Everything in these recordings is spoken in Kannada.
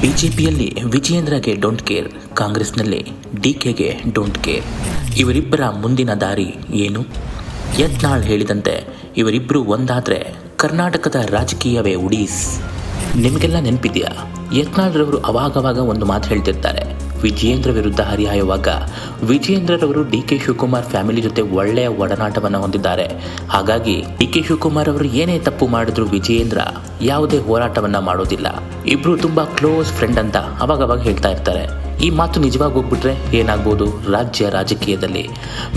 ಬಿಜೆಪಿಯಲ್ಲಿ ವಿಜಯೇಂದ್ರಗೆ ಡೋಂಟ್ ಕೇರ್ ಕಾಂಗ್ರೆಸ್ನಲ್ಲಿ ಡಿಕೆಗೆ ಡೋಂಟ್ ಕೇರ್ ಇವರಿಬ್ಬರ ಮುಂದಿನ ದಾರಿ ಏನು? ಯತ್ನಾಳ್ ಹೇಳಿದಂತೆ ಇವರಿಬ್ಬರು ಒಂದಾದರೆ ಕರ್ನಾಟಕದ ರಾಜಕೀಯವೇ ಉಡೀಸ್. ನಿಮಗೆಲ್ಲ ನೆನಪಿದೆಯಾ? ಯತ್ನಾಳ್ರವರು ಅವಾಗವಾಗ ಒಂದು ಮಾತು ಹೇಳ್ತಿರ್ತಾರೆ. ವಿಜಯೇಂದ್ರ ವಿರುದ್ಧ ಹರಿಹಾಯುವಾಗ ವಿಜಯೇಂದ್ರರವರು ಡಿ ಕೆ ಶಿವಕುಮಾರ್ ಫ್ಯಾಮಿಲಿ ಜೊತೆ ಒಳ್ಳೆಯ ಒಡನಾಟವನ್ನು ಹೊಂದಿದ್ದಾರೆ. ಹಾಗಾಗಿ ಡಿ ಕೆ ಶಿವಕುಮಾರ್ ಅವರು ಏನೇ ತಪ್ಪು ಮಾಡಿದ್ರು ವಿಜಯೇಂದ್ರ ಯಾವುದೇ ಹೋರಾಟವನ್ನ ಮಾಡೋದಿಲ್ಲ. ಇಬ್ರು ತುಂಬಾ ಕ್ಲೋಸ್ ಫ್ರೆಂಡ್ ಅಂತ ಅವಾಗವಾಗ ಹೇಳ್ತಾ ಇರ್ತಾರೆ. ಈ ಮಾತು ನಿಜವಾಗಿ ಹೋಗ್ಬಿಟ್ರೆ ಏನಾಗ್ಬೋದು? ರಾಜ್ಯ ರಾಜಕೀಯದಲ್ಲಿ.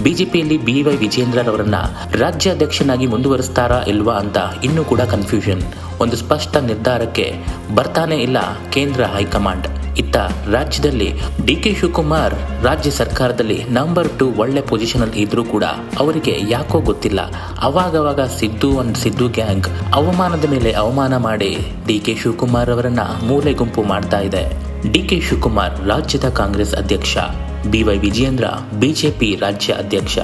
ಬಿಜೆಪಿಯಲ್ಲಿ ಬಿ ವೈ ವಿಜೇಂದ್ರರವರನ್ನ ರಾಜ್ಯಾಧ್ಯಕ್ಷನಾಗಿ ಮುಂದುವರಿಸ್ತಾರಾ ಇಲ್ವಾ ಅಂತ ಇನ್ನೂ ಕೂಡ ಕನ್ಫ್ಯೂಷನ್ ಒಂದು ಸ್ಪಷ್ಟ ನಿರ್ಧಾರಕ್ಕೆ ಬರ್ತಾನೆ ಇಲ್ಲ ಕೇಂದ್ರ ಹೈಕಮಾಂಡ್. ಇತ್ತ ರಾಜ್ಯದಲ್ಲಿ ಡಿ ಕೆ ಶಿವಕುಮಾರ್ ರಾಜ್ಯ ಸರ್ಕಾರದಲ್ಲಿ ನಂಬರ್ ಟು ಒಳ್ಳೆ ಪೊಸಿಷನ್ ಅಲ್ಲಿ ಇದ್ರೂ ಕೂಡ ಅವರಿಗೆ ಯಾಕೋ ಗೊತ್ತಿಲ್ಲ. ಅವಾಗವಾಗ ಸಿದ್ದು ಅಂಡ್ ಸಿದ್ದು ಗ್ಯಾಂಗ್ ಅವಮಾನದ ಮೇಲೆ ಅವಮಾನ ಮಾಡಿ ಡಿ ಕೆ ಶಿವಕುಮಾರ್ ಅವರನ್ನ ಮೂಲೆ ಗುಂಪು ಮಾಡ್ತಾ ಇದೆ. ಡಿ ಕೆ ಶಿವಕುಮಾರ್ ರಾಜ್ಯದ ಕಾಂಗ್ರೆಸ್ ಅಧ್ಯಕ್ಷ. ಬಿ ವೈ ವಿಜಯೇಂದ್ರ, ಬಿಜೆಪಿ ರಾಜ್ಯ ಅಧ್ಯಕ್ಷ.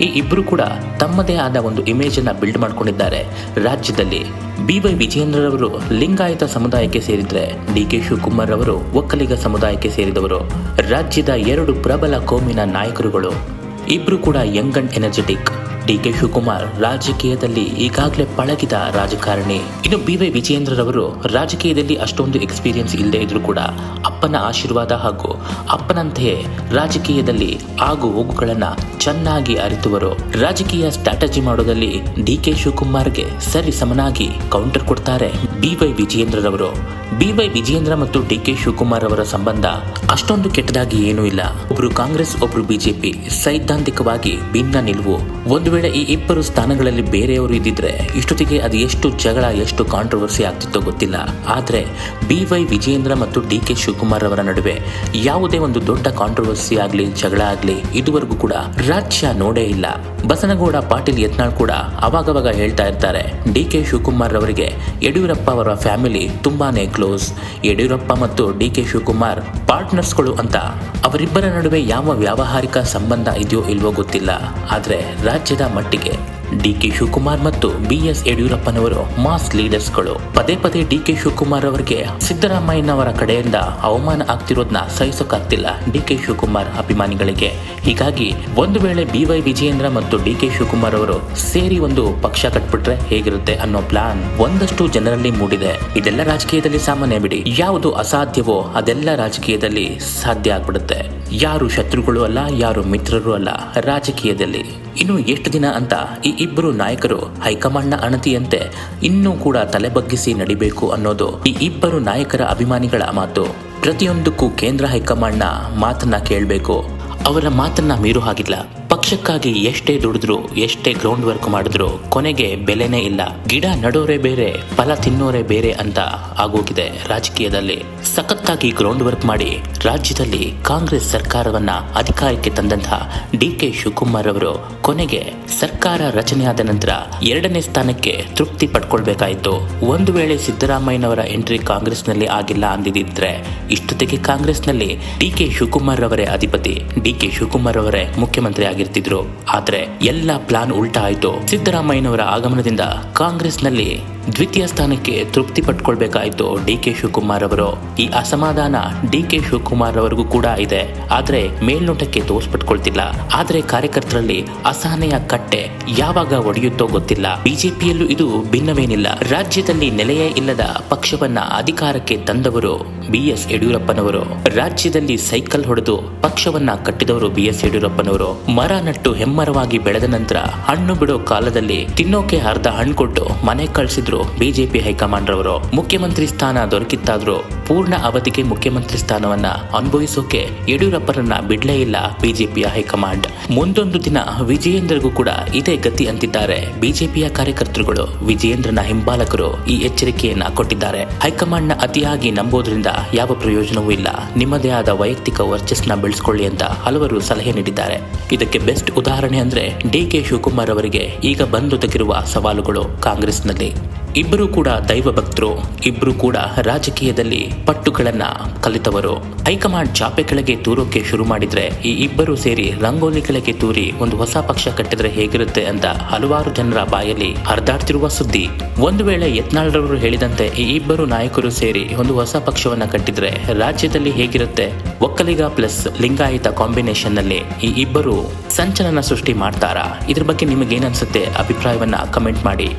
ಈ ಇಬ್ಬರು ಕೂಡ ತಮ್ಮದೇ ಆದ ಒಂದು ಇಮೇಜ್ ಅನ್ನ ಬಿಲ್ಡ್ ಮಾಡ್ಕೊಂಡಿದ್ದಾರೆ. ರಾಜ್ಯದಲ್ಲಿ ಬಿ ವೈ ವಿಜಯೇಂದ್ರರವರು ಲಿಂಗಾಯತ ಸಮುದಾಯಕ್ಕೆ ಸೇರಿದ್ರೆ ಡಿ ಕೆ ಶಿವಕುಮಾರ್ ಅವರು ಒಕ್ಕಲಿಗ ಸಮುದಾಯಕ್ಕೆ ಸೇರಿದವರು. ರಾಜ್ಯದ ಎರಡು ಪ್ರಬಲ ಕೋಮಿನ ನಾಯಕರುಗಳು ಇಬ್ರು ಕೂಡ young and energetic. D K Shivakumar ರಾಜಕೀಯದಲ್ಲಿ ಈಗಾಗಲೇ ಪಳಗಿದ ರಾಜಕಾರಣಿ. ಇನ್ನು ಬಿ ವೈ ವಿಜಯೇಂದ್ರರವರು ರಾಜಕೀಯದಲ್ಲಿ ಅಷ್ಟೊಂದು ಎಕ್ಸ್ಪೀರಿಯನ್ಸ್ ಇಲ್ಲದೆ ಇದ್ರು ಕೂಡ ಅಪ್ಪನ ಆಶೀರ್ವಾದ ಹಾಗೂ ಅಪ್ಪನಂತೆಯೇ ರಾಜಕೀಯದಲ್ಲಿ ಆಗು ಹೋಗುಗಳನ್ನ ಚೆನ್ನಾಗಿ ಅರಿತುವರು. ರಾಜಕೀಯ ಸ್ಟ್ರಾಟಜಿ ಮಾಡೋದಲ್ಲಿ ಡಿ ಕೆ ಶಿವಕುಮಾರ್ಗೆ ಸರಿ ಸಮನಾಗಿ ಕೌಂಟರ್ ಕೊಡ್ತಾರೆ ಬಿವೈ ವಿಜಯೇಂದ್ರರವರು. ಬಿವೈ ವಿಜಯೇಂದ್ರ ಮತ್ತು ಡಿ ಕೆ ಶಿವಕುಮಾರ್ ಅವರ ಸಂಬಂಧ ಅಷ್ಟೊಂದು ಕೆಟ್ಟದಾಗಿ ಏನೂ ಇಲ್ಲ. ಒಬ್ರು ಕಾಂಗ್ರೆಸ್, ಒಬ್ರು ಬಿಜೆಪಿ ಸೈದ್ಧಾಂತಿಕವಾಗಿ ಭಿನ್ನ ನಿಲುವು. ಒಂದು ವೇಳೆ ಈ ಇಬ್ಬರು ಸ್ಥಾನಗಳಲ್ಲಿ ಬೇರೆಯವರು ಇದ್ದಿದ್ರೆ ಇಷ್ಟೊತ್ತಿಗೆ ಅದು ಎಷ್ಟು ಜಗಳ, ಎಷ್ಟು ಕಾಂಟ್ರವರ್ಸಿ ಆಗ್ತಿತ್ತೋ ಗೊತ್ತಿಲ್ಲ. ಆದ್ರೆ ಬಿವೈ ವಿಜಯೇಂದ್ರ ಮತ್ತು ಡಿ ಕೆ ಶಿವಕುಮಾರ್ ಅವರ ನಡುವೆ ಯಾವುದೇ ಒಂದು ದೊಡ್ಡ ಕಾಂಟ್ರವರ್ಸಿ ಆಗಲಿ, ಜಗಳ ಆಗಲಿ ಇದುವರೆಗೂ ಕೂಡ ರಾಜ್ಯ ನೋಡೇ ಇಲ್ಲ. ಬಸನಗೌಡ ಪಾಟೀಲ್ ಯತ್ನಾಳ್ ಕೂಡ ಅವಾಗವಾಗ ಹೇಳ್ತಾ ಇರ್ತಾರೆ ಡಿ ಕೆ ಶಿವಕುಮಾರ್ ಅವರಿಗೆ ಯಡಿಯೂರಪ್ಪ ಅವರ ಫ್ಯಾಮಿಲಿ ತುಂಬಾನೇ ಕ್ಲೋಸ್ ಯಡಿಯೂರಪ್ಪ ಮತ್ತು ಡಿ ಕೆ ಶಿವಕುಮಾರ್ ಪಾರ್ಟ್ನರ್ಸ್ಗಳು ಅಂತ ಅವರಿಬ್ಬರ ನಡುವೆ ಯಾವ ವ್ಯಾವಹಾರಿಕ ಸಂಬಂಧ ಇದೆಯೋ ಇಲ್ವೋ ಗೊತ್ತಿಲ್ಲ. ಆದ್ರೆ ರಾಜ್ಯದ ಮಟ್ಟಿಗೆ ಡಿ ಕೆ ಶಿವಕುಮಾರ್ ಮತ್ತು ಬಿ ಎಸ್ ಯಡಿಯೂರಪ್ಪನವರು ಮಾಸ್ ಲೀಡರ್ಸ್ಗಳು. ಪದೇ ಪದೇ ಡಿಕೆ ಶಿವಕುಮಾರ್ ಅವರಿಗೆ ಸಿದ್ದರಾಮಯ್ಯನವರ ಕಡೆಯಿಂದ ಅವಮಾನ ಆಗ್ತಿರೋದನ್ನ ಸಹಿಸೋಕಾಗ್ತಿಲ್ಲ ಡಿಕೆ ಶಿವಕುಮಾರ್ ಅಭಿಮಾನಿಗಳಿಗೆ. ಹೀಗಾಗಿ ಒಂದು ವೇಳೆ ಬಿವೈ ವಿಜಯೇಂದ್ರ ಮತ್ತು ಡಿಕೆ ಶಿವಕುಮಾರ್ ಅವರು ಸೇರಿ ಒಂದು ಪಕ್ಷ ಕಟ್ಬಿಟ್ರೆ ಹೇಗಿರುತ್ತೆ ಅನ್ನೋ ಪ್ಲಾನ್ ಒಂದಷ್ಟು ಜನರಲ್ಲಿ ಮೂಡಿದೆ. ಇದೆಲ್ಲ ರಾಜಕೀಯದಲ್ಲಿ ಸಾಮಾನ್ಯ ಬಿಡಿ. ಯಾವುದು ಅಸಾಧ್ಯವೋ ಅದೆಲ್ಲ ರಾಜಕೀಯದಲ್ಲಿ ಸಾಧ್ಯ ಆಗ್ಬಿಡುತ್ತೆ. ಯಾರು ಶತ್ರುಗಳು ಅಲ್ಲ, ಯಾರು ಮಿತ್ರರು ಅಲ್ಲ ರಾಜಕೀಯದಲ್ಲಿ. ಇನ್ನು ಎಷ್ಟು ದಿನ ಅಂತ ಈ ಇಬ್ಬರು ನಾಯಕರು ಹೈಕಮಾಂಡ್ನ ಅಣತಿಯಂತೆ ಇನ್ನೂ ಕೂಡ ತಲೆ ಬಗ್ಗಿಸಿ ನಡಿಬೇಕು ಅನ್ನೋದು ಈ ಇಬ್ಬರು ನಾಯಕರ ಅಭಿಮಾನಿಗಳ ಮಾತು. ಪ್ರತಿಯೊಂದಕ್ಕೂ ಕೇಂದ್ರ ಹೈಕಮಾಂಡ್ನ ಮಾತನ್ನ ಕೇಳಬೇಕು. ಅವರ ಮಾತನ್ನ ಮೀರು ಹಾಗಿಲ್ಲ. ಪಕ್ಷಕ್ಕಾಗಿ ಎಷ್ಟೇ ದುಡಿದ್ರು, ಎಷ್ಟೇ ಗ್ರೌಂಡ್ ವರ್ಕ್ ಮಾಡಿದ್ರು ಕೊನೆಗೆ ಬೆಲೆನೇ ಇಲ್ಲ. ಗಿಡ ನಡೋರೆ ಬೇರೆ, ಫಲ ತಿನ್ನೋರೆ ಬೇರೆ ಅಂತ ಆಗೋಗಿದೆ ರಾಜಕೀಯದಲ್ಲಿ. ಸಖತ್ತಾಗಿ ಗ್ರೌಂಡ್ ವರ್ಕ್ ಮಾಡಿ ರಾಜ್ಯದಲ್ಲಿ ಕಾಂಗ್ರೆಸ್ ಸರ್ಕಾರವನ್ನ ಅಧಿಕಾರಕ್ಕೆ ತಂದಂತಹ ಡಿ ಕೆ ಶಿವಕುಮಾರ್ ಅವರು ಕೊನೆಗೆ ಸರ್ಕಾರ ರಚನೆಯಾದ ನಂತರ ಎರಡನೇ ಸ್ಥಾನಕ್ಕೆ ತೃಪ್ತಿ ಪಡ್ಕೊಳ್ಬೇಕಾಯಿತು. ಒಂದು ವೇಳೆ ಸಿದ್ದರಾಮಯ್ಯನವರ ಎಂಟ್ರಿ ಕಾಂಗ್ರೆಸ್ನಲ್ಲಿ ಆಗಿಲ್ಲ ಅಂದಿದ್ರೆ ಇಷ್ಟೊತ್ತಿಗೆ ಕಾಂಗ್ರೆಸ್ನಲ್ಲಿ ಡಿ ಕೆ ಶಿವಕುಮಾರ್ ಅವರೇ ಅಧಿಪತಿ, ಡಿ ಕೆ ಶಿವಕುಮಾರ್ ಅವರೇ ಮುಖ್ಯಮಂತ್ರಿ ಆಗಿರ್ತಿದ್ರು. ಆದ್ರೆ ಎಲ್ಲ ಪ್ಲಾನ್ ಉಲ್ಟಾ ಆಯ್ತು. ಸಿದ್ದರಾಮಯ್ಯನವರ ಆಗಮನದಿಂದ ಕಾಂಗ್ರೆಸ್ನಲ್ಲಿ ದ್ವಿತೀಯ ಸ್ಥಾನಕ್ಕೆ ತೃಪ್ತಿ ಪಟ್ಕೊಳ್ಬೇಕಾಯ್ತು ಡಿ ಕೆ ಶಿವಕುಮಾರ್ ಅವರು. ಈ ಅಸಮಾಧಾನ ಡಿ ಕೆ ಶಿವಕುಮಾರ್ ಅವರಿಗೂ ಕೂಡ ಇದೆ. ಆದ್ರೆ ಮೇಲ್ನೋಟಕ್ಕೆ ತೋರ್ಸ್ಪಟ್ಕೊಳ್ತಿಲ್ಲ ಆದ್ರೆ ಕಾರ್ಯಕರ್ತರಲ್ಲಿ ಅಸಹನೆಯ ಕಟ್ಟೆ ಯಾವಾಗ ಒಡೆಯುತ್ತೋ ಗೊತ್ತಿಲ್ಲ. ಬಿಜೆಪಿಯಲ್ಲೂ ಇದು ಭಿನ್ನವೇನಿಲ್ಲ. ರಾಜ್ಯದಲ್ಲಿ ನೆಲೆಯೇ ಇಲ್ಲದ ಪಕ್ಷವನ್ನ ಅಧಿಕಾರಕ್ಕೆ ತಂದವರು ಬಿ ಎಸ್ ಯಡಿಯೂರಪ್ಪನವರು. ರಾಜ್ಯದಲ್ಲಿ ಸೈಕಲ್ ಹೊಡೆದು ಪಕ್ಷವನ್ನ ಕಟ್ಟಿದವರು ಬಿ ಎಸ್ ಯಡಿಯೂರಪ್ಪನವರು. ಮರ ನಟ್ಟು ಹೆಮ್ಮರವಾಗಿ ಬೆಳೆದ ನಂತರ ಹಣ್ಣು ಬಿಡೋ ಕಾಲದಲ್ಲಿ ತಿನ್ನೋಕೆ ಅರ್ಧ ಹಣ್ಣು ಕೊಟ್ಟು ಮನೆ ಕಳಿಸಿದ್ರು ಬಿಜೆಪಿ ಹೈಕಮಾಂಡ್ ರವರು ಮುಖ್ಯಮಂತ್ರಿ ಸ್ಥಾನ ದೊರಕಿತ್ತಾದ್ರೂ ಪೂರ್ಣ ಅವಧಿಗೆ ಮುಖ್ಯಮಂತ್ರಿ ಸ್ಥಾನವನ್ನ ಅನುಭವಿಸೋಕೆ ಯಡಿಯೂರಪ್ಪರನ್ನ ಬಿಡ್ಲೇ ಇಲ್ಲ ಬಿಜೆಪಿಯ ಹೈಕಮಾಂಡ್. ಮುಂದೊಂದು ದಿನ ವಿಜಯೇಂದ್ರಗೂ ಕೂಡ ಇದೇ ಗತಿ ಅಂತಿದ್ದಾರೆ ಬಿಜೆಪಿಯ ಕಾರ್ಯಕರ್ತರುಗಳು. ವಿಜಯೇಂದ್ರನ ಹಿಂಬಾಲಕರು ಈ ಎಚ್ಚರಿಕೆಯನ್ನ ಕೊಟ್ಟಿದ್ದಾರೆ. ಹೈಕಮಾಂಡ್ನ ಅತಿಯಾಗಿ ನಂಬೋದ್ರಿಂದ ಯಾವ ಪ್ರಯೋಜನವೂ ಇಲ್ಲ. ನಿಮ್ಮದೇ ಆದ ವೈಯಕ್ತಿಕ ವರ್ಚಸ್ನ ಬೆಳೆಸ್ಕೊಳ್ಳಿ ಅಂತ ಹಲವರು ಸಲಹೆ ನೀಡಿದ್ದಾರೆ. ಇದಕ್ಕೆ ಬೆಸ್ಟ್ ಉದಾಹರಣೆ ಅಂದ್ರೆ ಡಿ ಕೆ ಶಿವಕುಮಾರ್ ಅವರಿಗೆ ಈಗ ಬಂದು ಬಂದೊದಗಿರುವ ಸವಾಲುಗಳು ಕಾಂಗ್ರೆಸ್ನಲ್ಲಿ. ಇಬ್ಬರು ಕೂಡ ದೈವ ಭಕ್ತರು ಇಬ್ಬರು ಕೂಡ ರಾಜಕೀಯದಲ್ಲಿ ಪಟ್ಟುಗಳನ್ನ ಕಲಿತವರು. ಹೈಕಮಾಂಡ್ ಚಾಪೆ ಕೆಳಗೆ ತೂರೋಕೆ ಶುರು ಮಾಡಿದ್ರೆ, ಈ ಇಬ್ಬರು ಸೇರಿ ರಂಗೋಲಿ ಕೆಳಗೆ ತೂರಿ ಒಂದು ಹೊಸ ಪಕ್ಷ ಕಟ್ಟಿದ್ರೆ ಹೇಗಿರುತ್ತೆ ಅಂತ ಹಲವಾರು ಜನರ ಬಾಯಲ್ಲಿ ಹರಿದಾಡ್ತಿರುವ ಸುದ್ದಿ. ಒಂದು ವೇಳೆ ಯತ್ನಾಳ್ರವರು ಹೇಳಿದಂತೆ ಈ ಇಬ್ಬರು ನಾಯಕರು ಸೇರಿ ಒಂದು ಹೊಸ ಪಕ್ಷವನ್ನ ಕಟ್ಟಿದ್ರೆ ರಾಜ್ಯದಲ್ಲಿ ಹೇಗಿರುತ್ತೆ? ಒಕ್ಕಲಿಗ ಪ್ಲಸ್ ಲಿಂಗಾಯತ ಕಾಂಬಿನೇಷನ್ನಲ್ಲಿ ಈ ಇಬ್ಬರು ಸಂಚಲನ ಸೃಷ್ಟಿ ಮಾಡ್ತಾರಾ? ಇದ್ರ ಬಗ್ಗೆ ನಿಮಗೇನನ್ಸುತ್ತೆ ಅಭಿಪ್ರಾಯವನ್ನ ಕಮೆಂಟ್ ಮಾಡಿ.